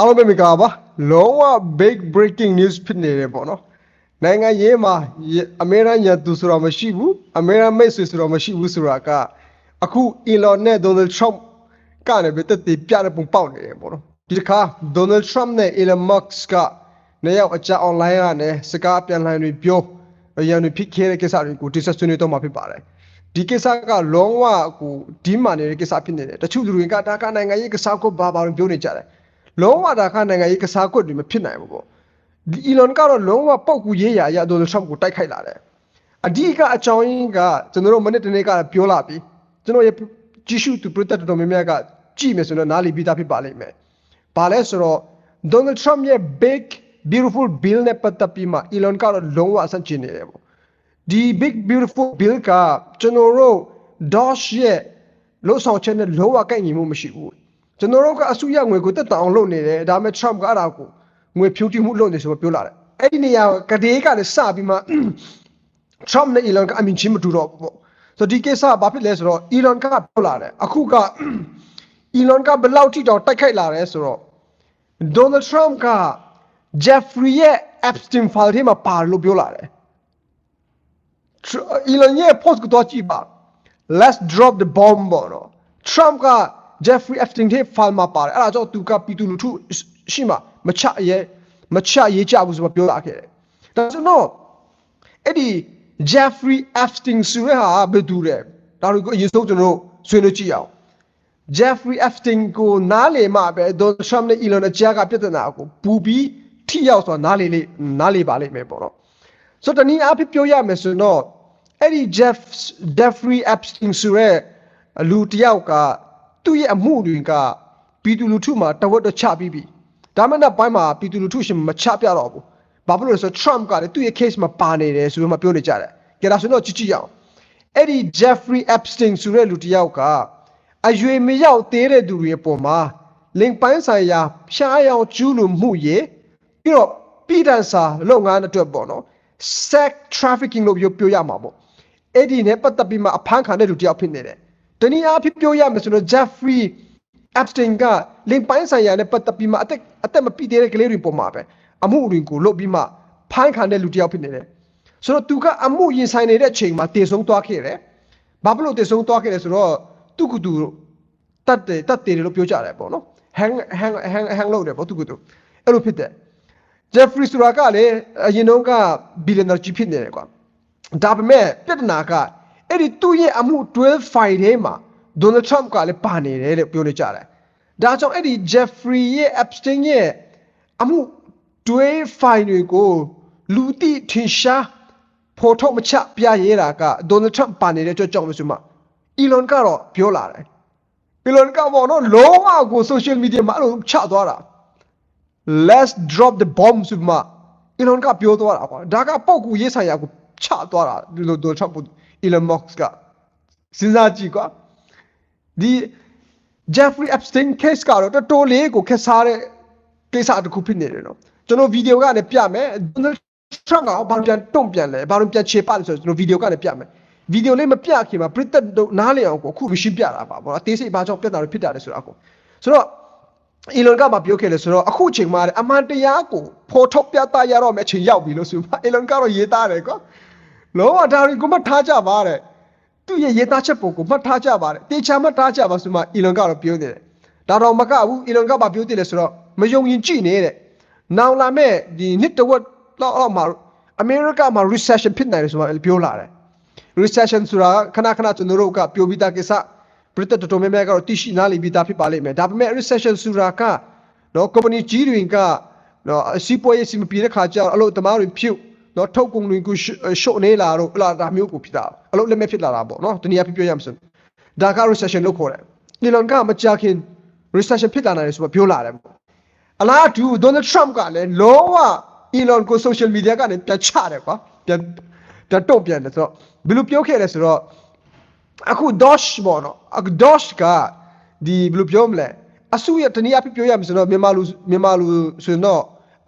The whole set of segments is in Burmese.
အားလုံးပဲမင်္ဂလာပါလုံးဝ big breaking news ဖြစ်နေတယ်ပေါ့နော်နိုင်ငံရေးမှာအမေရိကန်ရန်သူဆိုတာမရှိဘူးအမေရိကန်မိတ်ဆွေဆိုတာမရှိဘူးဆိုတာကအခု Elon နဲ့ Donald Trump ကနေပဲတက်တည်ပြတဲ့ပုံပေါက်နေတယ်ပေါ့နော်ဒီတစ်ခါ Donald Trump နဲ့ Elon Musk ကနေရောက်အကြ online ကနေစကားပြန်လှန်တွေပြောရန်တွေဖြစ်ခဲ့တဲ့ကိစ္စတွေကိုဒီဆက်ဆွေးနွေးတော့မှာဖြစ်ပါတယ်ဒီကိစ္စကလုံးဝကိုဒီမှနေတဲ့ကိစ္စဖြစ်နေတယ်တချို့လူတွေကဒါကနိုင်ငံရေးကိစ္စကိုဘာဘာလို့ပြောနေကြတယ် လုံးဝဒါခနိုင်ငံရေးကစားကွက်တွေမဖြစ်နိုင်ဘူးပေါ့ဒီ Elon ကတော့လုံးဝပောက်ကူရေးရာအရ Donald Trump ကိုတိုက်ခိုက်လာတယ်အဓိကအကြောင်းရင်းကကျွန်တော်တို့မနေ့တနေ့ကပြောလာပြီကျွန်တော်ရဲ့ကြည့်ရှုသူ protect တော်များများကကြည့်မယ်ဆိုတော့နားလည်ပြီးသားဖြစ်ပါလိမ့်မယ်ဘာလဲဆိုတော့ Donald Trump ရဲ့ big beautiful bill နဲ့ပတ်သက်ပြီးမှ Elon ကတော့လုံးဝအဆန့်ကျင်နေတယ်ပေါ့ဒီ big beautiful bill ကကျွန်တော်တို့ Doge ရဲ့လို့ဆောင်ချက်နဲ့လုံးဝကိုက်ညီမှုမရှိဘူး ကျွန်တော်တို့ကအစုရငွေကိုတက်တောင်လုပ်နေတယ်ဒါပေမဲ့ Trump ကအဲ့ဒါကိုငွေဖြူတီမှုလုပ်နေဆိုပြောလာတယ်အဲ့ဒီနေရာကတိကလည်းစပြီးမှ Trump နဲ့ Elon ကအမြင်ချင်းမတူတော့ဘူးပေါ့ဆိုတော့ဒီကိစ္စကဘာဖြစ်လဲဆိုတော့ Elon ကပြောလာတယ်အခုက Elon ကဘယ်လောက်ထိတောင်တိုက်ခိုက်လာတယ်ဆိုတော့ Donald Trump က Jeffrey ရဲ့ Epstein file ထဲမှာပါလို့ပြောလာတယ် Elon ရဲ့ post ကိုတော့ကြည့်ပါ let's drop the bomb ပေါ့နော် Trump က Jeffrey Epstein ထဲ file မှာပါတယ်အဲ့ဒါကြောင့်သူကပြည်သူလူထုရှိမှမချရဲမချရေးကြဘူးဆိုမှပြောလာခဲ့တယ်ဒါဆိုတော့အဲ့ဒီ Jeffrey Epstein ဆိုတဲ့ဟာဘယ်သူလဲဒါတွေကိုအရင်ဆုံးကျွန်တော်တို့ဆွေးနွေးကြည့်အောင် Jeffrey Epstein ကိုနားလေမှပဲ Donald Trump နဲ့ Elon အကြားကပြဿနာကိုပူပြီးထိရောက်ဆိုတာနားလေလေနားလေပါလိမ့်မယ်ပေါ့နော်ဆိုတော့တနည်းအားဖြင့်ပြောရမယ်ဆိုတော့အဲ့ဒီ Jeff Jeffrey Epstein ဆိုတဲ့လူတစ်ယောက်က သူ့ရဲ့အမှုတွေကပြည်သူလူထုမှာတဝက်တော့ချပြီးပြီဒါမှမဟုတ်ပိုင်းမှာပြည်သူလူထုရှင်မချပြတော့ဘူးဘာဖြစ်လို့လဲဆိုတော့ Trump ကလည်းသူ့ရဲ့ case မှာပါနေတယ်ဆိုပြီးမှပြောနေကြတယ်ကြဒါဆိုတော့ကြည့်ကြည့်အောင်အဲ့ဒီ Jeffrey Epstein ဆိုတဲ့လူတစ်ယောက်ကအရွေမရောက်သေးတဲ့သူတွေအပေါ်မှာလင်ပိုင်းဆိုင်ရာဖြားရောင်ကျူးလွန်မှုရေပြီးတော့ပြည်တန်စာလုပ်ငန်းအတွက်ပေါ့နော် sex trafficking လို့ပြောပြောရမှာပေါ့အဲ့ဒီနဲ့ပတ်သက်ပြီးမှအဖမ်းခံတဲ့လူတစ်ယောက်ဖြစ်နေတယ် တနည်းအားဖြင့်ပြောရမယ်ဆိုတော့ Jeffrey Epstein ကလင်ပိုင်းဆိုင်ရာနဲ့ပတ်သက်ပြီးမှအသက်အသက်မပြည့်သေးတဲ့ကလေးတွေပေါ်မှာပဲအမှုအရင်ကိုလုပ်ပြီးမှဖမ်းခံတဲ့လူတစ်ယောက်ဖြစ်နေတယ်ဆိုတော့သူကအမှုရင်ဆိုင်နေတဲ့အချိန်မှာတည်ဆုံးသွားခဲ့တယ်ဘာဖြစ်လို့တည်ဆုံးသွားခဲ့လဲဆိုတော့သူကသူတတ်တယ်တတ်တယ်လို့ပြောကြတယ်ပေါ့နော် hang hang hang hang လုပ်တယ်ပေါ့သူကသူအဲ့လိုဖြစ်တယ် Jeffrey ဆိုတာကလည်းအရင်တော့က billionaire ကြီးဖြစ်နေတယ်ကွာဒါပေမဲ့ပြဿနာက အဲ့ဒီသူ့ရဲ့အမှု12 file ထဲမှာ Donald Trump ကလည်းပါနေတယ်လို့ပြောနေကြတယ်ဒါကြောင့်အဲ့ဒီ Jeffrey ရဲ့ Epstein ရဲ့အမှု12 file တွေကိုလူတိထင်ရှားဖော်ထုတ်မချပြရဲတာက Donald Trump ပါနေတဲ့အတွက်ကြောင့်လို့ဆိုမှ Elon ကတော့ပြောလာတယ် Elon ကပေါ့နော်လုံးဝကို social media မှာအဲ့လိုချသွားတာ let's drop the bomb ဆိုမှ Elon ကပြောသွားတာကွာဒါကပောက်ကူရေးဆိုင်ရာကိုချသွားတာဒီလို Donald Trump Elon Musk ကစဉ်းစားကြည့်ကွာဒီ Jeffrey Epstein case ကတော့တော်တော်လေးကိုခက်စားတဲ့ကိစ္စတစ်ခုဖြစ်နေတယ်နော်ကျွန်တော်ဗီဒီယိုကနေပြမယ် Donald Trump ကဘာပြန်တုံ့ပြန်လဲဘာလို့ပြန်ချေပလဲဆိုတော့ကျွန်တော်ဗီဒီယိုကနေပြမယ်ဗီဒီယိုလေးမပြခင်မှာပရိသတ်တို့နားလည်အောင်ကိုအခုရှင်းပြတာပါပေါ့အသေးစိတ်ဘာကြောင့်ပြဿနာတွေဖြစ်တာလဲဆိုတာကိုဆိုတော့ Elon ကမပြောခဲ့လေဆိုတော့အခုချိန်မှာအမှန်တရားကိုဖော်ထုတ်ပြသရတော့မယ့်အချိန်ရောက်ပြီလို့ဆိုမှ Elon ကတော့ရေးသားတယ်ကွာ လောကဒါရီကိုမှထားကြပါတဲ့သူ့ရဲ့ရေးသားချက်ပုံကိုမှတ်ထားကြပါတဲ့တေချာမှတ်ထားကြပါဆိုမှ Elon ကတော့ပြောနေတယ်ဒါတော့မကဘူး Elon ကဘာပြောတယ်လဲဆိုတော့မယုံရင်ကြည့်နေတဲ့နောင်လာမဲ့ဒီနှစ်တဝက်လောက်အောက်မှာအမေရိကမှာ recession ဖြစ်နိုင်တယ်ဆိုမှပြောလာတယ် recession ဆိုတာခဏခဏကျွန်တော်တို့ကပြောပြီးသားကိစ္စပရိသတ်တော်တော်များများကတော့သိရှိနားလည်ပြီးသားဖြစ်ပါလိမ့်မယ်ဒါပေမဲ့ recession ဆိုတာကနော် company ကြီးတွေကနော်အစီးပွားရေးစီမပြေတဲ့ခါကျတော့အလုပ်သမားတွေဖြုတ် နော်ထုတ်ကုန်တွေကိုရှုပ်နေလာတော့ဟလာဒါမျိုးကိုဖြစ်တာအလုပ်လက်မဲ့ဖြစ်လာတာပေါ့နော်တနည်းအားဖြင့်ပြောရမှာဆိုဒါက recession လို့ခေါ်တယ် Elon ကမကြခင် recession ဖြစ်လာနိုင်တယ်ဆိုတော့ပြောလာတယ်ပေါ့အလားတူ Donald Trump ကလည်းလောက Elon ကို social media ကနေပြန်ချတယ်ကွာပြန်ပြန်တော့ပြန်တယ်ဆိုတော့ဘယ်လိုပြောခဲ့လဲဆိုတော့အခု Dosh ပေါ့နော်အခု Dosh ကဒီဘယ်လိုပြောမလဲအစုရတနည်းအားဖြင့်ပြောရမယ်ဆိုတော့မြန်မာလူမြန်မာလူဆိုရင်တော့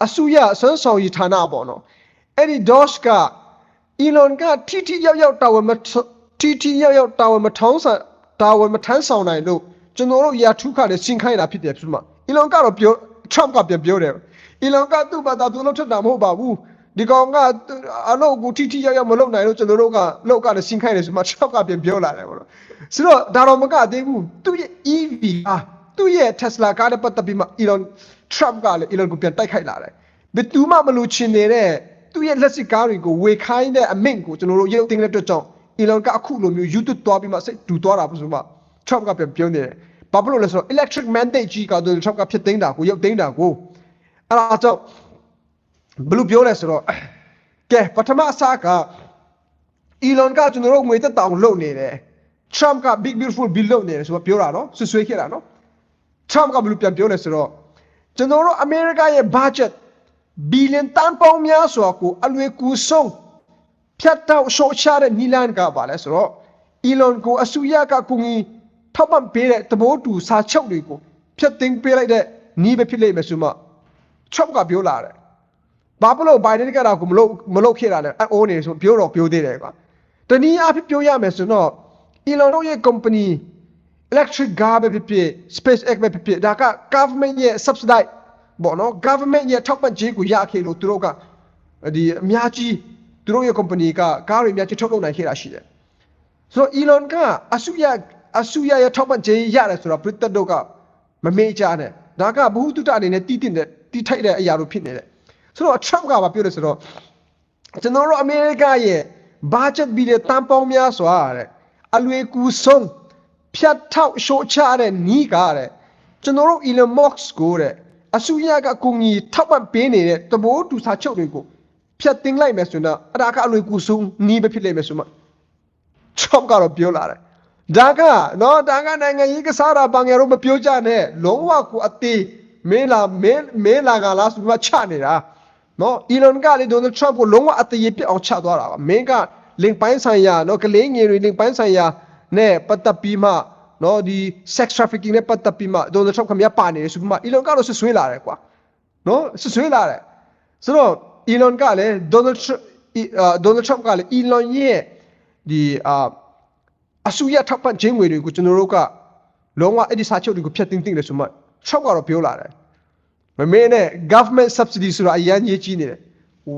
အစုရဆွမ်းဆောင်ရဌာနပေါ့နော် အဲ့ဒီ Dosh က Elon ကထိထိရောက်ရောက်တာဝန်မထိထိရောက်ရောက်တာဝန်မထောင်းဆန်တာဝန်မထမ်းဆောင်နိုင်လို့ကျွန်တော်တို့ရာထုခနဲ့ရှင်းခိုင်းတာဖြစ်တယ်ဖြစ်မှာ Elon ကတော့ပြော Trump ကပြန်ပြောတယ် Elon ကသူ့ဘာသာသူလုပ်ထက်တာမဟုတ်ပါဘူးဒီကောင်ကအလုပ်ကိုထိထိရောက်ရောက်မလုပ်နိုင်လို့ကျွန်တော်တို့ကလောက်ကနေစဉ်ခိုင်းတယ်ဆိုမှ Trump ကပြန်ပြောလာတယ်ပေါ့နော်ဆိုတော့ဒါတော့မကသေးဘူးသူ့ရဲ့ EV အာသူ့ရဲ့ Tesla ကားနဲ့ပတ်သက်ပြီးမှ Elon Trump ကလည်း Elon ကိုပြန်တိုက်ခိုက်လာတယ်ဘယ်သူမှမလို့ချင်နေတဲ့ သူ့ရဲ့လက်စစ်ကားတွေကိုဝေခိုင်းတဲ့အမိန့်ကိုကျွန်တော်တို့ရုပ်သိမ်းတဲ့အတွက်ကြောင့် Elon ကအခုလိုမျိုး YouTube သွားပြီးမှစိတ်တူသွားတာပေါ့ဆိုမှ Trump ကပြန်ပြောနေတယ်ဘာဖြစ်လို့လဲဆိုတော့ electric mandate ကြီးက Donald Trump ကဖြစ်သိမ်းတာကိုရုပ်သိမ်းတာကိုအဲ့ဒါကြောင့်ဘယ်လိုပြောလဲဆိုတော့ကဲပထမအစားက Elon ကကျွန်တော်တို့ငွေသက်တောင်လုပ်နေတယ် Trump က big beautiful bill လုပ်နေတယ်ဆိုတော့ပြောတာနော်ဆွဆွေးခဲ့တာနော် Trump ကဘယ်လိုပြန်ပြောလဲဆိုတော့ကျွန်တော်တို့ America ရဲ့ budget ဘီလီယံတန်ပေါင်းများစွာကိုအလွယ်ကူဆုံးဖြတ်တောက်ရှော့ချတဲ့နီလန်ကပါလဲဆိုတော့ Elon ကိုအစိုးရကကူညီထောက်ပံ့ပေးတဲ့သဘောတူစာချုပ်တွေကိုဖြတ်သိမ်းပေးလိုက်တဲ့နီးပဲဖြစ်လိမ့်မယ်ဆိုမှ Trump ကပြောလာတယ်ဘာဖြစ်လို့ Biden ကတော့မလုပ်မလုပ်ခဲ့တာလဲအိုးနေဆိုပြောတော့ပြောသေးတယ်ကွာတနည်းအားဖြင့်ပြောရမယ်ဆိုတော့ Elon တို့ရဲ့ company electric car ပဲဖြစ်ဖြစ် SpaceX ပဲဖြစ်ဖြစ်ဒါက government ရဲ့ subsidize ပေါ့နော် government ရဲ့ထောက်ပံ့ကြေးကိုရခဲ့လို့သူတို့ကဒီအများကြီးသူတို့ရဲ့ company ကကားတွေအများကြီးထုတ်လုပ်နိုင်ခဲ့တာရှိတယ်ဆိုတော့ Elon ကအစုရအစုရရဲ့ထောက်ပံ့ကြေးရတယ်ဆိုတော့ Britain တို့ကမမေ့ကြနဲ့ဒါကဘ ഹു တုတအနေနဲ့တီးတင်တဲ့တီးထိုက်တဲ့အရာလိုဖြစ်နေတယ်ဆိုတော့ Trump ကဘာပြောလဲဆိုတော့ကျွန်တော်တို့အမေရိကရဲ့ budget ဘီလီယံတန်ပေါင်းများစွာတဲ့အလွယ်ကူဆုံးဖြတ်ထောက်ရှို့ချတဲ့နီးကားတဲ့ကျွန်တော်တို့ Elon Musk ကိုတဲ့ အစုရကအကူအညီထောက်ပံ့ပေးနေတဲ့တဘိုးတူစာချုပ်တွေကိုဖြတ်သိမ်းလိုက်မယ်ဆိုတော့အတားကအလွယ်ကူဆုံးနီးပဲဖြစ်လိမ့်မယ်ဆိုမှ Trump ကတော့ပြောလာတယ်ဒါကနော်ဒါကနိုင်ငံရေးကစားတာဘာငယ်တော့မပြောကြနဲ့လုံးဝကိုအသေးမင်းလာမင်းမင်းလာကလားဆိုမှချနေတာနော် Elon ကလေ Donald Trump ကိုလုံးဝအသေးပြစ်အောင်ချသွားတာပါမင်းကလင်ပိုင်းဆိုင်ရာနော်ကလေးငယ်တွေလင်ပိုင်းဆိုင်ရာနဲ့ပတ်သက်ပြီးမှ နော်ဒီ sex trafficking နဲ့ပတ်သက်ပြီးမှ Donald Trump ခမရပါနေတယ်ဆိုပြီးမှ Elon ကတော့ဆွဆွေးလာတယ်ကွာနော်ဆွဆွေးလာတယ်ဆိုတော့ Elon ကလည်း Donald Trump အာ Donald Trump ကလည်း Elon ရဲ့ဒီအာအဆူရထောက်ပံ့ခြင်းငွေတွေကိုကျွန်တော်တို့ကလုံးဝအဲ့ဒီစာချုပ်တွေကိုဖျက်သိမ်းသိမ်းတယ်ဆိုမှ Trump ကတော့ပြောလာတယ်မမင်းနဲ့ government subsidy ဆိုတာအရန်ကြီးကြီးနေတယ်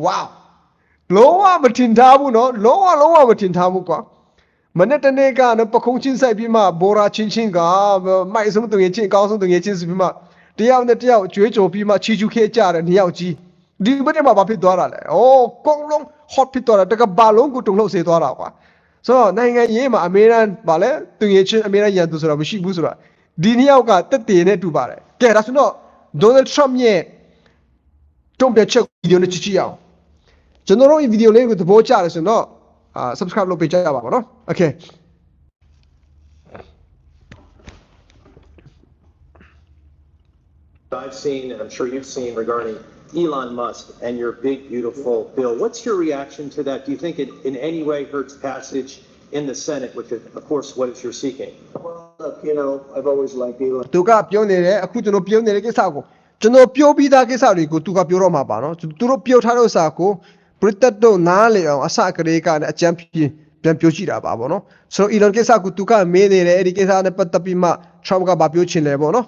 wow လုံးဝမထင်ထားဘူးနော်လုံးဝလုံးဝမထင်ထားဘူးကွာ မနေ့တနေ့ကနော်ပခုံးချင်းဆိုင်ပြီးမှဘော်ရာချင်းချင်းကမိုက်ဆုံးတုံရချင်းအကောင်းဆုံးတုံရချင်းဆိုပြီးမှတယောက်နဲ့တယောက်ကြွေးကြော်ပြီးမှချီချူခဲကြတယ်နှစ်ယောက်ကြီးဒီဘက်ထဲမှာဘာဖြစ်သွားတာလဲဩကောင်းလုံး hot ဖြစ်သွားတာတကဘာလုံးကိုတုံလို့စေသွားတာကွာဆိုတော့နိုင်ငံရေးမှာအမေရိကန်ဗာလဲတုံရချင်းအမေရိကန်ရန်သူဆိုတာမရှိဘူးဆိုတာဒီနှစ်ယောက်ကတက်တည်နဲ့တူပါတယ်ကဲဒါဆိုတော့ Donald Trump ရဲ့တုံ့ပြန်ချက်ဗီဒီယိုနဲ့ချစ်ချစ်အောင်ကျွန်တော်တို့ဒီဗီဒီယိုလေးကိုသဘောကျတယ်ဆိုတော့အာ subscribe လုပ်ပေးကြပါပါနော် okay I've seen, and I'm sure you've seen regarding Elon Musk and your big, beautiful bill. What's your reaction to that? Do you think it in any way hurts passage in the Senate, which is, of course, what you're seeking? Well, look, you know, I've always liked Elon. သူကပြောနေတယ်အခုကျွန်တော်ပြောနေတဲ့ကိစ္စကိုကျွန်တော်ပြောပြီးသားကိစ္စတွေကိုသူကပြောတော့မှာပါနော်သူတို့ပြောထားတဲ့ဥစ္စာကို Britain တို့နားလေအောင်အစကလေးကလည်းအကြံပြပြန်ပြောကြည့်တာပါဗောနော်ဆိုတော့ Elon ကိစ္စကိုသူကမေးနေတယ်အဲ့ဒီကိစ္စနဲ့ပတ်သက်ပြီးမှ Trump ကဗာပြောချင်တယ်ဗောနော်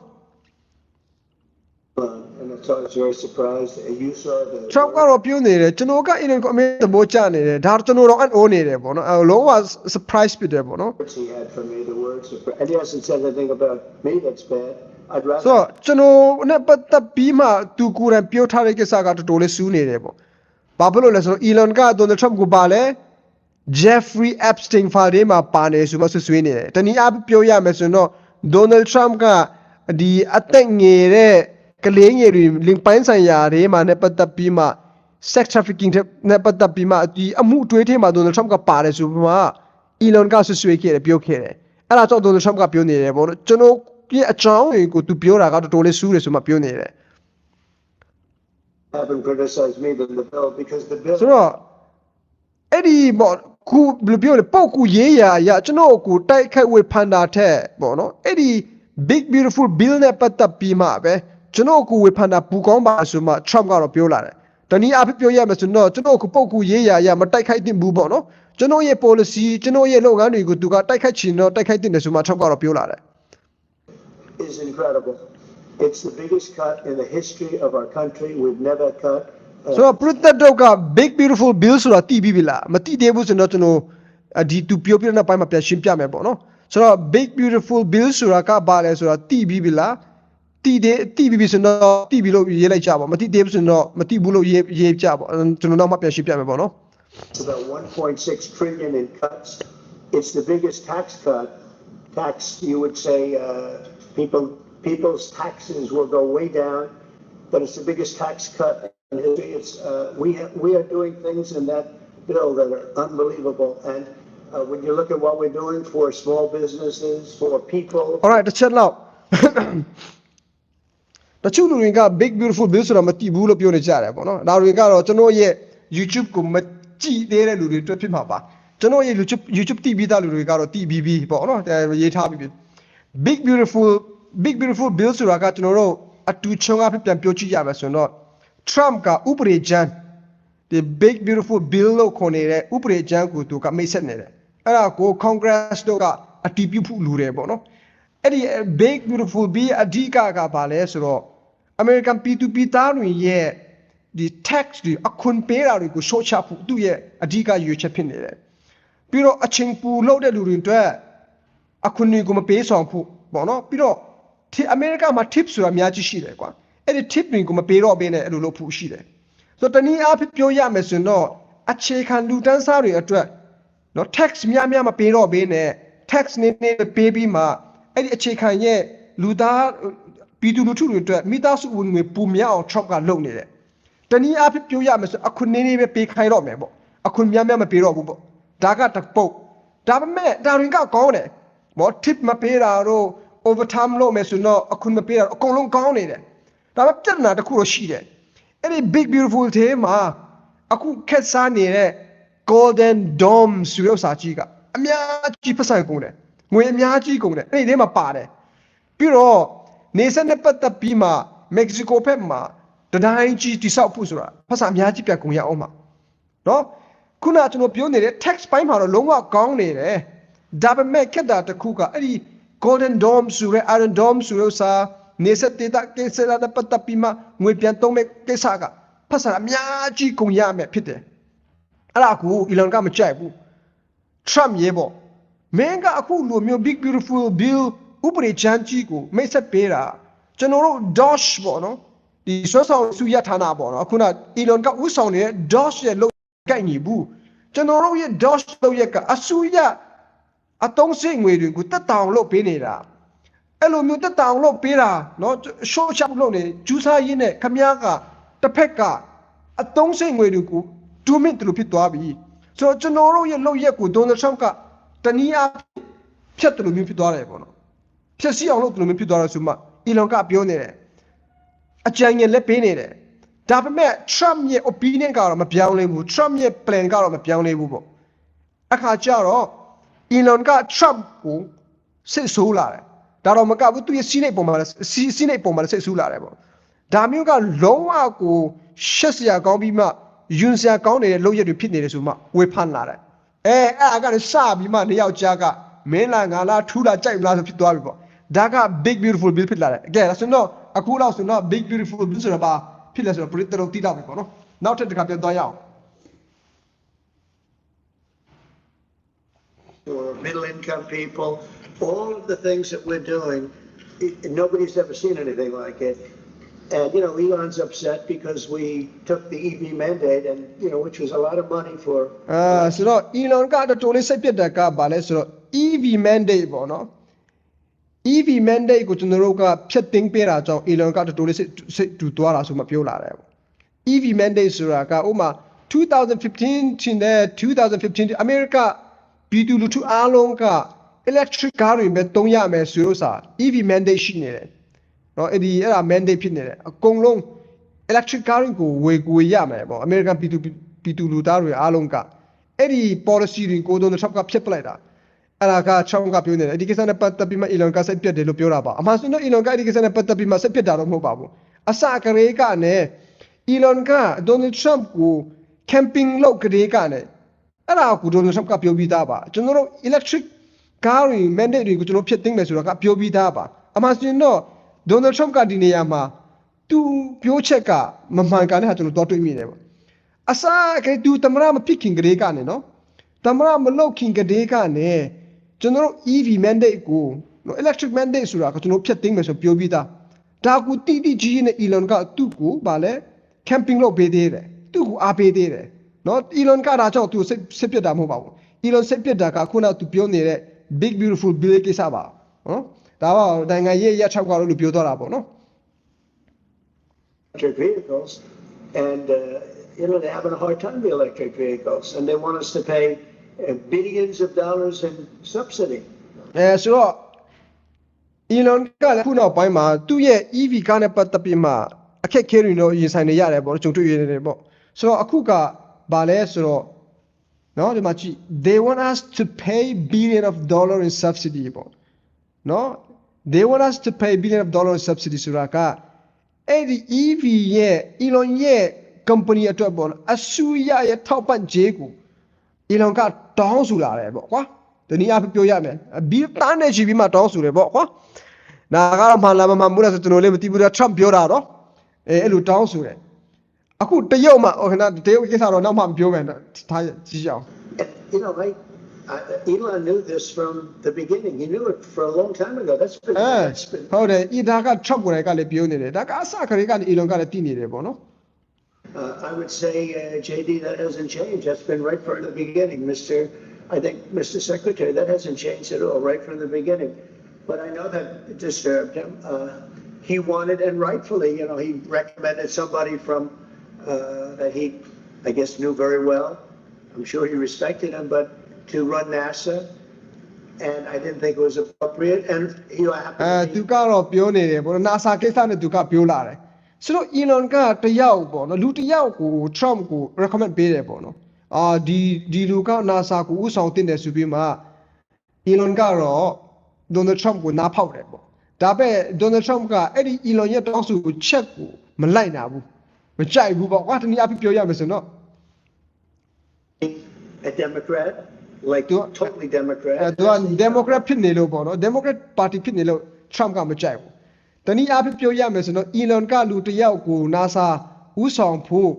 And I was very surprised. Uh, You saw the. Trump ကတော့ပြောနေတယ်ကျွန်တော်က Elon ကိုအမေသဘောကျနေတယ်ဒါကျွန်တော်တော့အန်အိုးနေတယ်ဗောနော်အဲလုံးဝ surprise ဖြစ်တယ်ဗောနော် words he had for me, the words, of- and he hasn't said anything about me that's bad. I'd ဆိုတော့ rather. ကျွန်တော်နဲ့ပတ်သက်ပြီးမှသူကိုယ်တိုင်ပြောထားတဲ့ကိစ္စကတော်တော်လေးစူးနေတယ်ပေါ့။ ဘာဖြစ်လို့လဲဆိုတော့ Elon က Donald Trump ကိုပါလဲ Jeffrey Epstein ဖာထဲမှာပါနေဆိုမှဆွဆွေးနေတယ်။တနည်းအားဖြင့်ပြောရမယ်ဆိုတော့ Donald Trump ကဒီအသက်ငယ်တဲ့ကလေးငယ်တွေလင်ပိုင်းဆိုင်ရာတွေမှာနဲ့ပတ်သက်ပြီးမှ sex trafficking နဲ့ပတ်သက်ပြီးမှဒီအမှုအတွေးထဲမှာ Donald Trump ကပါတယ်ဆိုပြီးမှ Elon ကဆွဆွေးခဲ့တယ်ပြောခဲ့တယ်။အဲ့ဒါကြောင့် Donald Trump ကပြောနေတယ်ပေါ့နော်ကျွန်တော်ရဲ့အကြောင်းတွေကိုသူပြောတာကတော်တော်လေးစူးတယ်ဆိုမှပြောနေတယ် Have him criticize me than the bill because the bill. ဆိုတော့အဲ့ဒီပေါ့ခုဘယ်လိုပြောလဲပုတ်ကူရေးရာအရကျွန်တော်ကိုတိုက်ခိုက်ဝေဖန်တာထက်ပေါ့နော်အဲ့ဒီ big beautiful bill နဲ့ပတ်သက်ပြီးမှပဲကျွန်တော်ကိုဝေဖန်တာပူကောင်းပါဆိုမှ Trump ကတော့ပြောလာတယ်တနည်းအားဖြင့်ပြောရမယ်ဆိုတော့ကျွန်တော်ကိုပုတ်ကူရေးရာအရမတိုက်ခိုက်သင့်ဘူးပေါ့နော်ကျွန်တော်ရဲ့ policy ကျွန်တော်ရဲ့လုပ်ငန်းတွေကိုသူကတိုက်ခိုက်ချင်တော့တိုက်ခိုက်သင့်တယ်ဆိုမှ Trump ကတော့ပြောလာတယ် is incredible. It's the biggest cut in the history of our country. We've never cut. uh, ဆိုတော့ပရိသတ်တို့က big beautiful bill ဆိုတာတည်ပြီးပြီလားမတည်သေးဘူးဆိုတော့ကျွန်တော်အဒီသူပြောပြတဲ့နောက်ပိုင်းမှာပြန်ရှင်းပြမယ်ပေါ့နော်ဆိုတော့ big beautiful bill ဆိုတာကဘာလဲဆိုတာတည်ပြီးပြီလားတည်တယ်တည်ပြီးပြီဆိုတော့တည်ပြီးလို့ရေးလိုက်ကြပါမတည်သေးဘူးဆိုတော့မတည်ဘူးလို့ရေးရေးကြပါကျွန်တော်နောက်မှပြန်ရှင်းပြမယ်ပေါ့နော် It's about 1.6 trillion in cuts. It's the biggest tax cut. Tax, you would say, uh, people, people's taxes will go way down, but it's the biggest tax cut in history. It's, uh, we, ha- we are doing things in that bill that are unbelievable. And uh, when you look at what we're doing for small businesses, for people, alright တစ်ချက်လောက် တချို့လူတွေက big beautiful bill ဆိုတာမတည်ဘူးလို့ပြောနေကြတယ်ပေါ့နော်ဒါတွေကတော့ကျွန်တော်ရဲ့ YouTube ကိုမကြည့်သေးတဲ့လူတွေတွေ့ဖြစ်မှာပါကျွန်တော်ရဲ့ YouTube YouTube တည်ပြီးသားလူတွေကတော့တည်ပြီးပြီပေါ့နော်ဒါရေးထားပြီးပြီ big beautiful big beautiful bill ဆိုတာကကျွန်တော်တို့အတူချုံကပြန်ပြောကြည့်ရမယ်ဆိုတော့ Trump ကဥပဒေကြမ်းဒီ big beautiful bill လို့ခေါ်နေတဲ့ဥပဒေကြမ်းကိုသူကမိတ်ဆက်နေတယ်အဲ့ဒါကို Congress တို့ကအတည်ပြုဖို့လူတယ်ပေါ့နော်အဲ့ဒီ big beautiful bill အဓိကကဘာလဲဆိုတော့ American P2P သားတွေရဲ့ဒီ tax တွေအခွန်ပေးတာတွေကိုရှော့ချဖို့သူ့ရဲ့အဓိကရွေးချက်ဖြစ်နေတယ်ပြီးတော့အချိန်ပူလောက်တဲ့လူတွေအတွက်အခုနေကိုမပေးဆောင်ဖို့ပေါ့နော်ပြီးတော့ဒီ အမေရိကမှာ tip ဆိုတာအများကြီးရှိတယ်ကွာအဲ့ဒီ tip တွေကိုမပေးတော့ဘဲနဲ့အဲ့လိုလုပ်ဖို့ရှိတယ်ဆိုတော့တနည်းအားဖြင့်ပြောရမယ်ဆိုရင်တော့အခြေခံလူတန်းစားတွေအတွက်နော် tax များများမပေးတော့ဘဲနဲ့ tax နည်းနည်းပေးပြီးမှအဲ့ဒီအခြေခံရဲ့လူသားပြည်သူလူထုတွေအတွက်မိသားစုဝင်ငွေပူများအောင် Trump ကလုပ်နေတယ်တနည်းအားဖြင့်ပြောရမယ်ဆိုအခုနည်းနည်းပဲပေးခိုင်းတော့မယ်ပေါ့အခုများများမပေးတော့ဘူးပေါ့ဒါကတစ်ပုတ်ဒါပေမဲ့ဒါရင်ကကောင်းတယ်မော tip မပေးတာတော့ overtime လုပ်မယ်ဆိုတော့အခုမပေးတာအကုန်လုံးကောင်းနေတယ်ဒါပေမဲ့ပြဿနာတစ်ခုတော့ရှိတယ်အဲ့ဒီ big beautiful ထဲမှာအခုခက်စားနေတဲ့ golden dome ဆိုတဲ့ဥစ္စာကြီးကအများကြီးပတ်ဆိုင်ကုန်တယ်ငွေအများကြီးကုန်တယ်အဲ့ဒီထဲမှာပါတယ်ပြီးတော့နေဆက်နဲ့ပတ်သက်ပြီးမှမက္ကဆီကိုဘက်မှာတတိုင်းကြီးတိဆောက်ဖို့ဆိုတာဖတ်စာအများကြီးပြကုန်ရအောင်မှာနော်ခုနကကျွန်တော်ပြောနေတဲ့ text ပိုင်းမှာတော့လုံးဝကောင်းနေတယ်ဒါပေမဲ့ခက်တာတစ်ခုကအဲ့ဒီ golden dome ဆိုရဲ iron dome ဆိုရဲစာနေစတေတာကိစ္စလာပတ်တပ်ပြီးမှငွေပြန်သုံးမဲ့ကိစ္စကဖတ်စာအများကြီးကုန်ရမယ်ဖြစ်တယ်အဲ့ဒါကို Elon ကမကြိုက်ဘူး Trump ရေးပေါ့မင်းကအခုလိုမျိုး big beautiful bill ဥပဒေချမ်းကြီးကိုမိတ်ဆက်ပေးတာကျွန်တော်တို့ Dosh ပေါ့နော်ဒီဆွဲဆောင်စုရဌာနပေါ့နော်အခုန Elon ကဥဆောင်နေတဲ့ Dosh ရဲ့လို့ကိုက်ညီဘူးကျွန်တော်တို့ရဲ့ Dosh လို့ရက်ကအစုရ အတုံးစိငွေတွေကိုတက်တောင်လုပ်ပေးနေတာအဲ့လိုမျိုးတက်တောင်လုပ်ပေးတာနော်ရှိုးရှောက်လုပ်နေဂျူးစားရင်းနဲ့ခမားကတစ်ဖက်ကအတုံးစိငွေတွေကိုဒူးမင့်တလူဖြစ်သွားပြီဆိုတော့ကျွန်တော်တို့ရဲ့လုပ်ရက်ကိုဒေါ်နယ်ထရမ့်ကတနည်းအားဖြင့်ဖြတ်တလူမျိုးဖြစ်သွားတယ်ပေါ့နော်ဖြတ်စီအောင်လုပ်တလူမျိုးဖြစ်သွားတယ်ဆိုမှအီလွန်ကပြောနေတယ်အကြံဉာဏ်လက်ပေးနေတယ်ဒါပေမဲ့ Trump ရဲ့ opinion ကတော့မပြောင်းလဲဘူး Trump ရဲ့ plan ကတော့မပြောင်းလဲဘူးပေါ့အခါကျတော့ Elon က Trump ကိုစစ်ဆိုးလာတယ်ဒါတော့မကဘူးသူရဲ့စီးနေပုံမှာလည်းစီးစီးနေပုံမှာလည်းစစ်ဆိုးလာတယ်ပေါ့ဒါမျိုးကလုံးဝကိုရှက်စရာကောင်းပြီးမှယွန်းစရာကောင်းနေတဲ့လုပ်ရက်တွေဖြစ်နေတယ်ဆိုမှဝေဖန်လာတယ်အဲအဲ့အကလည်းစပြီးမှနှစ်ယောက်ကြားကမင်းလာငါလားထူးလာကြိုက်မလားဆိုဖြစ်သွားပြီပေါ့ဒါက big beautiful bill ဖြစ်လာတယ်အကဲဒါဆိုတော့အခုလောက်ဆိုတော့ big beautiful bill ဆိုတာပါဖြစ်လဲဆိုတော့ပရိသတ်တို့သိတော့ပြီပေါ့နော်နောက်ထပ်တစ်ခါပြန်သွားရအောင် for middle income people, all of the things that we're doing, it- nobody's ever seen anything like it. And, you know, Elon's upset because we took the EV mandate and, you know, which was a lot of money for. အာဆိုတော့ Elon ကတော်တော်လေးစိတ်ပြတ်တာကဘာလဲဆိုတော့ EV mandate ပေါ့နော် EV mandate ကိုကျွန်တော်တို့ကဖျက်သိမ်းပေးတာကြောင့် Elon ကတော်တော်လေးစိတ်စိတ်တူသွားတာဆိုမှပြောလာတယ်ပေါ့ EV mandate ဆိုတာကဥပမာ2015ချင်းတဲ့2015အမေရိက ပြည်သူလူထုအားလုံးက electric car တွေပဲသုံးရမယ်ဆိုလို့စာ EV mandate ရှိနေတယ်နော်အဲ့ဒီအဲ့ဒါ mandate ဖြစ်နေတယ်အကုန်လုံး electric car ကိုဝယ်ကိုရမယ်ပေါ့ American ပြည်သူပြည်သူလူသားတွေအားလုံးကအဲ့ဒီ policy တွေကို donald trump ကဖျက်ပလိုက်တာအဲ့ဒါက trump ကပြောနေတယ်အဲ့ဒီကိစ္စနဲ့ပတ်သက်ပြီးမှ elon ကစိတ်ပြတ်တယ်လို့ပြောတာပါအမှန်ဆိုတော့ elon ကအဲ့ဒီကိစ္စနဲ့ပတ်သက်ပြီးမှစိတ်ပြတ်တာတော့မဟုတ်ပါဘူးအစကရေကနဲ့ elon က donald trump ကို camping လုပ်ကလေးကနဲ့ အဲ့ဒါကို donald trump ကပြောပြီးသားပါကျွန်တော်တို့ electric ကားတွေ mandate တွေကိုကျွန်တော်ဖျက်သိမ်းမယ်ဆိုတော့ကပြောပြီးသားပါအမှန်ဆိုရင်တော့ဒေါ်နယ်ထရမ့်ကဒီနေရာမှာသူပြောချက်ကမမှန်ကန်တဲ့ဟာကျွန်တော်တော့တွေးမိတယ်ပေါ့အစားကတူသမရမဖြစ်ခင်ကလေးကနေနော်သမရမလောက်ခင်ကလေးကနေကျွန်တော်တို့ EV mandate ကိုနော် electric mandate ဆိုတာကကျွန်တော်ဖျက်သိမ်းမယ်ဆိုပြောပြီးသားဒါကူတီတီကြီးနဲ့ Elon ကသူ့ကိုဗာလဲ camping လုပ်ပေးသေးတယ်သူ့ကိုအားပေးသေးတယ် နော် Elon ကဒါကြောင့်သူစိတ်စိတ်ပြတ်တာမဟုတ်ပါဘူး Elon စိတ်ပြတ်တာကခုနကသူပြောနေတဲ့ big beautiful bill ကိစ္စပါနော်ဒါကနိုင်ငံရေးရထောက်ကားလို့ပြောတော့တာပေါ့နော် electric vehicles, and uh, you know they're having a hard time with electric vehicles, and they want us to pay uh, billions of dollars in subsidy. အဲဆိုတော့ Elon ကလည်းခုနောက်ပိုင်းမှာသူ့ရဲ့ EV ကားနဲ့ပတ်သက်ပြီးမှအခက်အခဲတွေတော့ရင်ဆိုင်နေရတယ်ပေါ့ကြုံတွေ့ရတယ်ပေါ့ဆိုတော့အခုက ဗာလဲဆိုတော့နော်ဒီမှာကြည့် they want us to pay billion of dollar in subsidy ပေါ့နော် they want us to pay billion of dollar in subsidy ဆိုတာကအဲ့ဒီ EV ရဲ့ Elon ရဲ့ company အတွက်ပေါ့နော်အဆူရရဲ့ထောက်ပံ့ကြေးကို Elon ကတောင်းဆိုလာတယ်ပေါ့ကွာဒီနည်းအားဖြင့်ပြောရမယ်ဘီတန်းနဲ့ချီပြီးမှတောင်းဆိုတယ်ပေါ့ကွာနာကတော့မှန်လားမမှန်ဘူးလားဆိုကျွန်တော်လည်းမသိဘူးလား Trump ပြောတာတော့အဲအဲ့လိုတောင်းဆိုတယ် အခုတရုတ်မှာဟိုခဏတရုတ်ကိစ္စတော့နောက်မှမပြောမယ်ထားကြည့်ကြအောင် And, you know, I, I, Elon knew this from the beginning. He knew it for a long time ago. That's been, အဲ that's been ဟုတ်တယ်ဤဒါက Trump ကိုယ်တိုင်ကလည်းပြောနေတယ်ဒါကအစကလေးကနေ Elon ကလည်းတည်နေတယ်ပေါ့နော် Uh, I would say, uh, JD, that hasn't changed. That's been right from the beginning, Mr. I think, Mr. Secretary, that hasn't changed at all, right from the beginning. But I know that it disturbed him. Uh, he wanted, and rightfully, you know, he recommended somebody from uh, that he, I guess, knew very well. I'm sure he respected him, but to run NASA, and I didn't think it was appropriate. And he အဲ happened သူ to be ကတော့ပြောနေတယ်ပေါ့နော် NASA ကိစ္စနဲ့သူကပြောလာတယ်ဆိုတော့ Elon ကတယောက်ပေါ့နော်လူတယောက်ကို Trump ကို recommend ပေးတယ်ပေါ့နော်အာဒီဒီလူက NASA ကိုဥဆောင်တင်တယ်ဆိုပြီးမှ Elon ကတော့ Donald Trump ကိုနားဖောက်တယ်ပေါ့ဒါပေမဲ့ Donald Trump ကအဲ့ဒီ Elon ရဲ့တောင်းဆိုချက်ကိုမလိုက်နာဘူး မကြိုက်ဘူးပေါ့ကွာတနည်းအားဖြင့်ပြောရမယ်ဆိုတော့ a Democrat, like Do- totally Democrat. အဲသူက Democrat ဖြစ်နေလို့ပေါ့နော် Democrat Party ဖြစ်နေလို့ Trump ကမကြိုက်ဘူးတနည်းအားဖြင့်ပြောရမယ်ဆိုတော့ Elon ကလူတစ်ယောက်ကို NASA ဥဆောင်ဖို့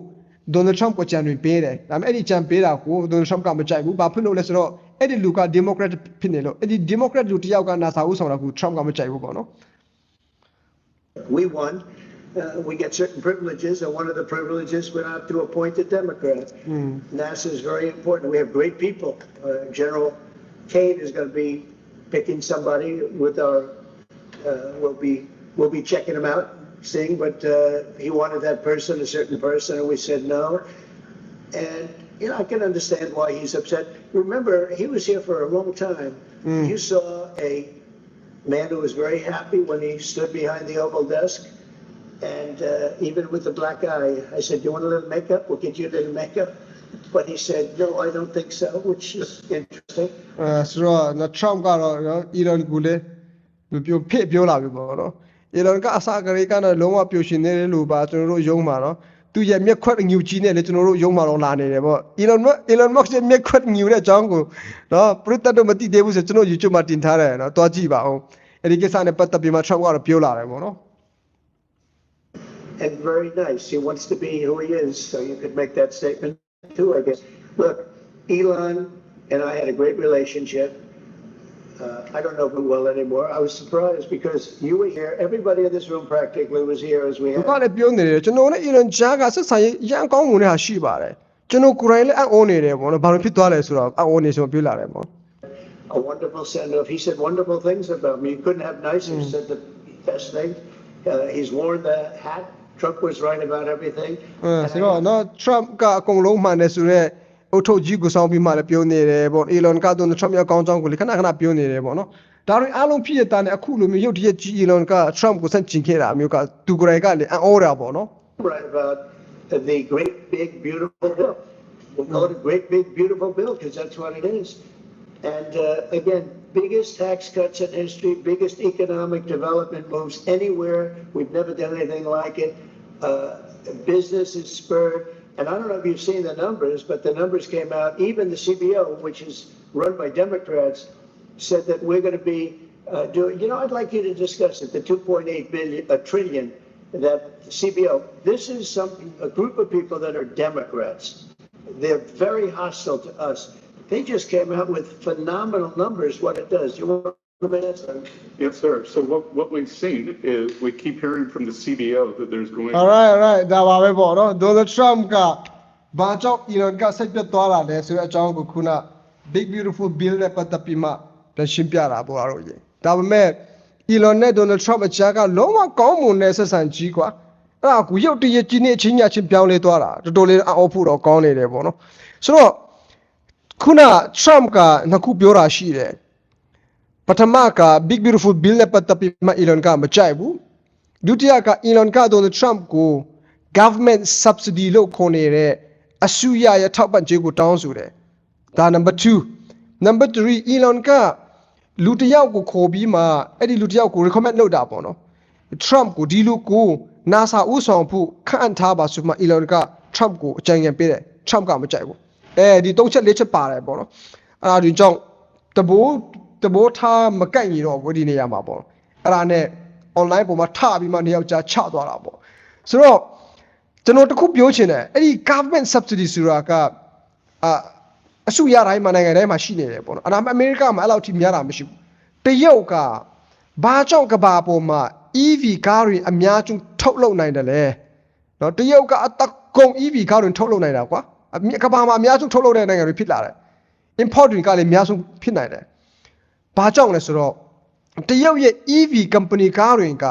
Donald Trump ကိုကြံတွေပေးတယ်ဒါပေမဲ့အဲ့ဒီကြံပေးတာကို Donald Trump ကမကြိုက်ဘူးဘာဖြစ်လို့လဲဆိုတော့အဲ့ဒီလူက Democrat ဖြစ်နေလို့အဲ့ဒီ Democrat လူတစ်ယောက်က NASA ဥဆောင်တာကို Trump ကမကြိုက်ဘူးပေါ့နော် we won. Uh, we get certain privileges, and one of the privileges we have to appoint a Democrat. NASA is very important. We have great people. Uh, General Kane is going to be picking somebody with our. Uh, we'll be we'll be checking him out, seeing. But uh, he wanted that person, a certain person, and we said no. And you know, I can understand why he's upset. Remember, he was here for a long time. You saw a man who was very happy when he stood behind the Oval desk. And uh, even with the black eye, I said, You want a little makeup? We'll get you a little makeup. But he said, No, I don't think so, which is interesting. အဲဆိုတော့နော် Trump ကတော့နော် Elon ကိုလည်းပြောဖိပြောလာပြီပေါ့နော် Elon ကအစကလေးကတော့လုံးဝပျော်ရွှင်နေတယ်လို့ပါကျွန်တော်တို့ယုံမှာနော်သူရဲ့မျက်ခွက်ညူကြီးနဲ့လေကျွန်တော်တို့ယုံမှာတော့လာနေတယ်ပေါ့ Elon Musk Elon Musk ရဲ့မျက်ခွက်ညူတဲ့အကြောင်းကိုနော်ပရိသတ်တို့မသိသေးဘူးဆိုကျွန်တော် YouTube မှာတင်ထားတယ်နော်တွားကြည့်ပါဦးအဲ့ဒီကိစ္စနဲ့ပတ်သက်ပြီးမှ Trump ကတော့ပြောလာတယ်ပေါ့နော် And very nice. He wants to be who he is. So you could make that statement too, I guess. Look, Elon and I had a great relationship. Uh, I don't know him well anymore. I was surprised because you were here. Everybody in this room practically was here as we သူ had. ကလည်းပြောနေတယ်ကျွန်တော်နဲ့ Elon ကြားကဆက်ဆံရေးရန်ကောင်းမှုနဲ့ဟာရှိပါတယ်ကျွန်တော်ကိုယ်တိုင်လည်းအံ့ဩနေတယ်ပေါ့နော်ဘာလို့ဖြစ်သွားလဲဆိုတော့အံ့ဩနေဆိုပြောလာတယ်ပေါ့ a wonderful send off. He said wonderful things about me. You couldn't have nicer. He said the best thing. Uh, he's worn the hat. Trump was right about everything. အဲ And ဆို I- တော့နော် Trump ကအကုန်လုံးမှန်တယ်ဆိုတော့အုတ်ထုတ်ကြီးကိုစောင်းပြီးမှလည်းပြောနေတယ်ပေါ့ Elon ကတော့ Trump ရဲ့အကောင်းကြောင်းကိုလေခဏခဏပြောနေတယ်ပေါ့နော်ဒါတွေအားလုံးဖြစ်ရတဲ့အခုလိုမျိုးရုတ်တရက်ကြီး Elon က Trump ကိုဆန့်ကျင်ခဲ့တာမျိုးကသူကိုယ်တိုင်ကလည်းအံ့ဩတာပေါ့နော် right about the great big beautiful bill. We'll call it a great big beautiful bill because that's what it is. And uh, again, biggest tax cuts in history, biggest economic development moves anywhere. We've never done anything like it. Uh, business is spurred. And I don't know if you've seen the numbers, but the numbers came out. Even the CBO, which is run by Democrats, said that we're going to be Uh, do, you know, I'd like you to discuss it, the 2.8 billion, a trillion that CBO. This is some, a group of people that are Democrats. They're very hostile to us. They just came out with phenomenal numbers, what it does. You want? Yes, sir. So what, what we've seen is we keep hearing from the CBO that there's going. alright alright ဒါပါပဲပေါ့နော် Donald Trump ကဘာကြောင့် Elon ကစိတ်ပြတ်သွားတာလဲဆိုတဲ့အကြောင်းကိုခုန Big Beautiful Bill နဲ့ပတ်သက်ပြီးမှပြန်ရှင်းပြတာပေါ့အားလို့ရေဒါပေမဲ့ Elon နဲ့ Donald Trump အကြားကလုံးဝကောင်းမွန်တဲ့ဆက်ဆံကြီးကွာအဲ့ဒါကိုရုတ်တရက်ကြီးနေအချင်းညာချင်းပြောင်းလဲသွားတာတော်တော်လေးအောက်ဖို့တော့ကောင်းနေတယ်ပေါ့နော်ဆိုတော့ခုန Trump ကနှစ်ခုပြောတာရှိတယ် ပထမက Big Beautiful Bill နဲ့ပတ်သက်ပြီးမှ Elon ကမကြိုက်ဘူးဒုတိယက Elon က Donald Trump ကို government subsidy လို့ခေါ်နေတဲ့အစိုးရရဲ့ထောက်ပံ့ကြေးကိုတောင်းဆိုတယ်ဒါ number 2 number 3 Elon ကလူတစ်ယောက်ကိုခေါ်ပြီးမှအဲ့ဒီလူတစ်ယောက်ကို recommend လုပ်တာပေါ့နော် Trump ကိုဒီလူကို NASA ဥဆောင်ဖို့ခန့်အပ်ထားပါဆိုမှ Elon က Trump ကိုအကြံဉာဏ်ပေးတယ် Trump ကမကြိုက်ဘူးအဲဒီ၃ချက်၄ချက်ပါတယ်ပေါ့နော်အဲ့ဒါဒီကြောင့်တဘိုး တဘိုးထားမကန့်ညီတော့ဘူးဒီနေရာမှာပေါ့အဲ့ဒါနဲ့ online ပေါ်မှာထပြီးမှနေယောက်ကြားချသွားတာပေါ့ဆိုတော့ကျွန်တော်တခုပြောချင်တယ်အဲ့ဒီ government subsidy ဆိုတာကအာအစုရတိုင်းမှာနိုင်ငံတိုင်းမှာရှိနေတယ်ပေါ့နော်အဲ့ဒါမှအမေရိကမှာအဲ့လောက်ထိများတာမရှိဘူးတရုတ်ကဘာကြောင့်ကဘာပေါ်မှာ EV ကားတွေအများကြီးထုတ်လုပ်နိုင်တယ်လဲနော်တရုတ်ကအတကုံ EV ကားတွေထုတ်လုပ်နိုင်တာကွာအမြကဘာမှာအများဆုံးထုတ်လုပ်တဲ့နိုင်ငံတွေဖြစ်လာတယ် import တွေကလည်းအများဆုံးဖြစ်နိုင်တယ် ဘာကြောင့်လဲဆိုတော့တရုတ်ရဲ့ EV company ကားတွေက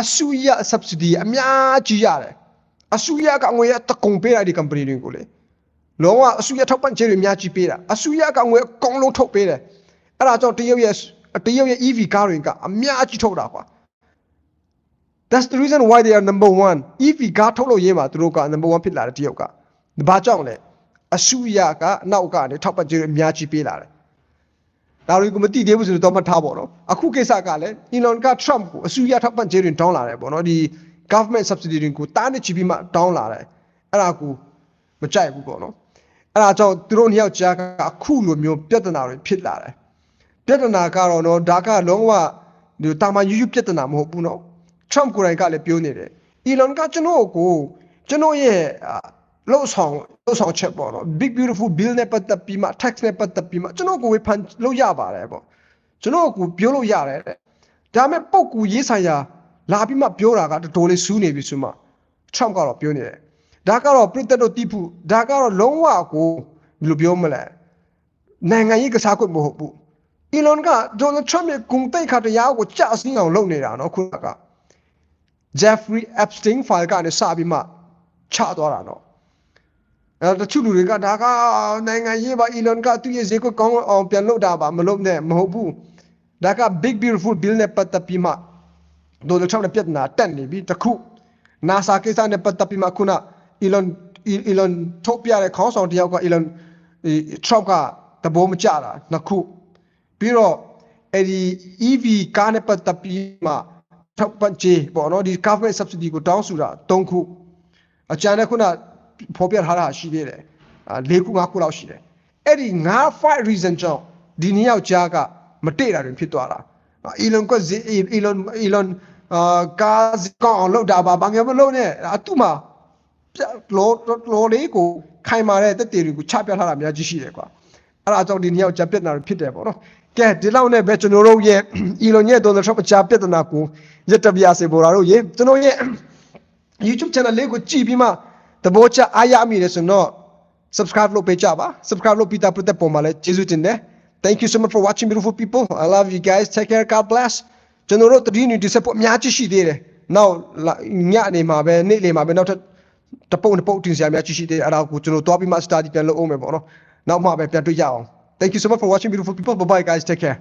အဆူရ subsidy အများကြီးရတယ်အဆူရကငွေရတကုံပေးတာဒီ company တွေကိုလေလုံးဝအဆူရထောက်ပံ့ခြင်းတွေအများကြီးပေးတာအဆူရကငွေအကုန်လုံးထုတ်ပေးတယ်အဲ့ဒါကြောင့်တရုတ်ရဲ့တရုတ်ရဲ့ EV ကားတွေကအများကြီးထုတ်တာကွာ That's the reason why they are number 1 EV ကားထုတ်လို့ရင်းမှာသူတို့က number 1ဖြစ်လာတယ်တရုတ်ကဘာကြောင့်လဲအဆူရကအနောက်ကနေထောက်ပံ့ခြင်းတွေအများကြီးပေးလာတယ် ဒါတွေကိုမသိသေးဘူးဆိုတော့မှတ်ထားပေါ့နော်အခုကိစ္စကလည်း Elon က Trump ကိုအစူရထောက်ပံ့ကြေးတွေတောင်းလာတယ်ပေါ့နော်ဒီ government subsidy တွေကိုတားနေချပြီးမှတောင်းလာတယ်အဲ့ဒါကိုမကြိုက်ဘူးပေါ့နော်အဲ့ဒါကြောင့်သူတို့နှစ်ယောက်ကြားကအခုလိုမျိုးပြဿနာတွေဖြစ်လာတယ်ပြဿနာကတော့နော်ဒါကလုံးဝဒီတာမန်ယူယူပြဿနာမဟုတ်ဘူးနော် Trump ကိုယ်တိုင်ကလည်းပြောနေတယ် Elon ကကျွန်တော်ကိုကျွန်တော်ရဲ့အာ လှုပ်ဆောင်လှုပ်ဆောင်ချက်ပေါ့နော် big beautiful bill နဲ့ပတ်သက်ပြီးမှ tax နဲ့ပတ်သက်ပြီးမှကျွန်တော်ကိုဝေဖန်လို့ရပါတယ်ပေါ့ကျွန်တော်ကိုပြောလို့ရတယ်တဲ့ဒါပေမဲ့ပုတ်ကူရေးဆိုင်ရာလာပြီးမှပြောတာကတော်တော်လေးစူးနေပြီဆိုမှ Trump ကတော့ပြောနေတယ်ဒါကတော့ပြည်သက်တို့တိဖို့ဒါကတော့လုံးဝကိုဘယ်လိုပြောမလဲနိုင်ငံရေးကစားကွက်မဟုတ်ဘူး Elon က Donald Trump ရဲ့ဂုံတိတ်ခါတရားကိုကြာစင်းအောင်လုပ်နေတာနော်ခုနက Jeffrey Epstein file ကနေစပြီးမှချသွားတာနော် အဲ့တော့တချို့လူတွေကဒါကနိုင်ငံရေးပါ Elon ကသူ့ရဲ့ဈေးကွက်ကောင်းအောင်ပြန်လုပ်တာပါမလုပ်နဲ့မဟုတ်ဘူးဒါက big beautiful bill နဲ့ပတ်သက်ပြီးမှ Donald Trump နဲ့ပြဿနာတက်နေပြီတခု NASA ကိစ္စနဲ့ပတ်သက်ပြီးမှခုန Elon Elon ထုတ်ပြတဲ့ခေါင်းဆောင်တယောက်က Elon Trump ကသဘောမကျတာနှစ်ခုပြီးတော့အဲ့ဒီ EV ကားနဲ့ပတ်သက်ပြီးမှထောက်ပံ့ကြေးပေါ့နော်ဒီ government subsidy ကိုတောင်းဆိုတာ၃ခုအကြံနဲ့ခုန ဖော်ပြထားတာရှိသေးတယ်အာ၄ခု၅ခုလောက်ရှိတယ်အဲ့ဒီ၅ five reason ကြောင့်ဒီနှစ်ယောက်ကြားကမတည့်တာတွေဖြစ်သွားတာ Elon က Elon Elon အာကားကောင်းအောင်လုပ်တာပါဘာမျိုးမလုပ်နဲ့အတူမှာလောလောလေးကိုခိုင်မာတဲ့တက်တေတွေကိုချပြထားတာအများကြီးရှိတယ်ကွာအဲ့ဒါကြောင့်ဒီနှစ်ယောက်ကြားပြဿနာတွေဖြစ်တယ်ပေါ့နော်ကဲဒီလောက်နဲ့ပဲကျွန်တော်တို့ရဲ့ Elon ရဲ့ Donald Trump အကြားပြဿနာကိုရက်တပြားစေပေါ်လာတို့ရေကျွန်တော်ရဲ့ YouTube channel လေးကိုကြည့်ပြီးမှ သဘောကျအားရမိတယ်ဆိုတော့ subscribe လုပ်ပေးကြပါ subscribe လုပ်ပြီးသားပြတဲ့ပုံမှာလည်းကျေးဇူးတင်တယ် Thank you so much for watching beautiful people I love you guys take care God bless ကျွန်တော်တို့တတိယဒီဆက်ဖို့အများကြီးရှိသေးတယ်နောက်ညနေမှာပဲနေ့လေမှာပဲနောက်ထပ်တပုတ်တပုတ်တင်စရာအများကြီးရှိသေးတယ်အဲ့ဒါကိုကျွန်တော်တွားပြီးမှ study ပြန်လုပ်အောင်မယ်ပေါ့နော်နောက်မှပဲပြန်တွေ့ကြအောင် Thank you so much for watching beautiful people bye bye guys take care